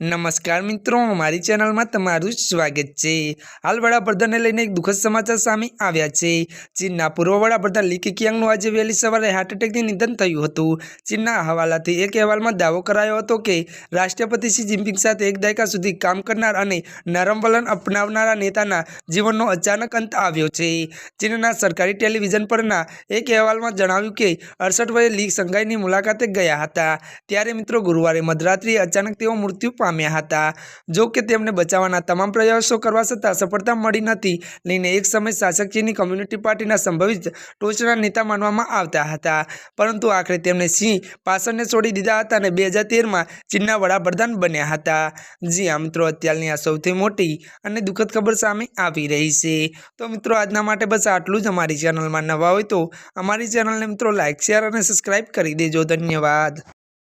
નમસ્કાર મિત્રો, મારી ચેનલમાં તમારું સ્વાગત છે. હાલ વડાપ્રધાનને લઈને એક દુઃખદ સમાચાર સામે આવ્યા છે. ચીનના પૂર્વ વડાપ્રધાન લી કિયાંગનું આજે વહેલી સવારે હાર્ટ એટેકથી નિધન થયું હતું. ચીનના હવાલાથી એક અહેવાલમાં દાવો કરાયો હતો કે, રાષ્ટ્રપતિ શી જિનપિંગ સાથે એક દાયકા સુધી કામ કરનાર અને નરમ વલણ અપનાવનારા નેતાના જીવનનો અચાનક અંત આવ્યો છે. ચીનના સરકારી ટેલિવિઝન પરના એક અહેવાલમાં જણાવ્યું કે, અડસઠ વયે લી સંઘાઈની મુલાકાતે ગયા હતા. ત્યારે મિત્રો ગુરુવારે મધરાત્રિએ અચાનક તેઓ મૃત્યુ પામ્યા હતા. જો કે તેમને બચાવવાના તમામ પ્રયાસો કરવા છતાં સફળતા મળી નથી. લઈને એક સમય શાસકજીની કમ્યુનિટી પાર્ટીના સંભવિત ટોચના નેતા માનવામાં આવતા હતા. પરંતુ આખરે તેમને સિંહ પાછળને છોડી દીધા હતા અને બે હજાર તેરમાં ચીનના વડાપ્રધાન બન્યા હતા. જી આ મિત્રો, અત્યારની આ સૌથી મોટી અને દુઃખદ ખબર સામે આવી રહી છે. તો મિત્રો, આજના માટે બસ આટલું જ. અમારી ચેનલમાં નવા હોય તો અમારી ચેનલને મિત્રો લાઇક શેર અને સબસ્ક્રાઈબ કરી દેજો. ધન્યવાદ.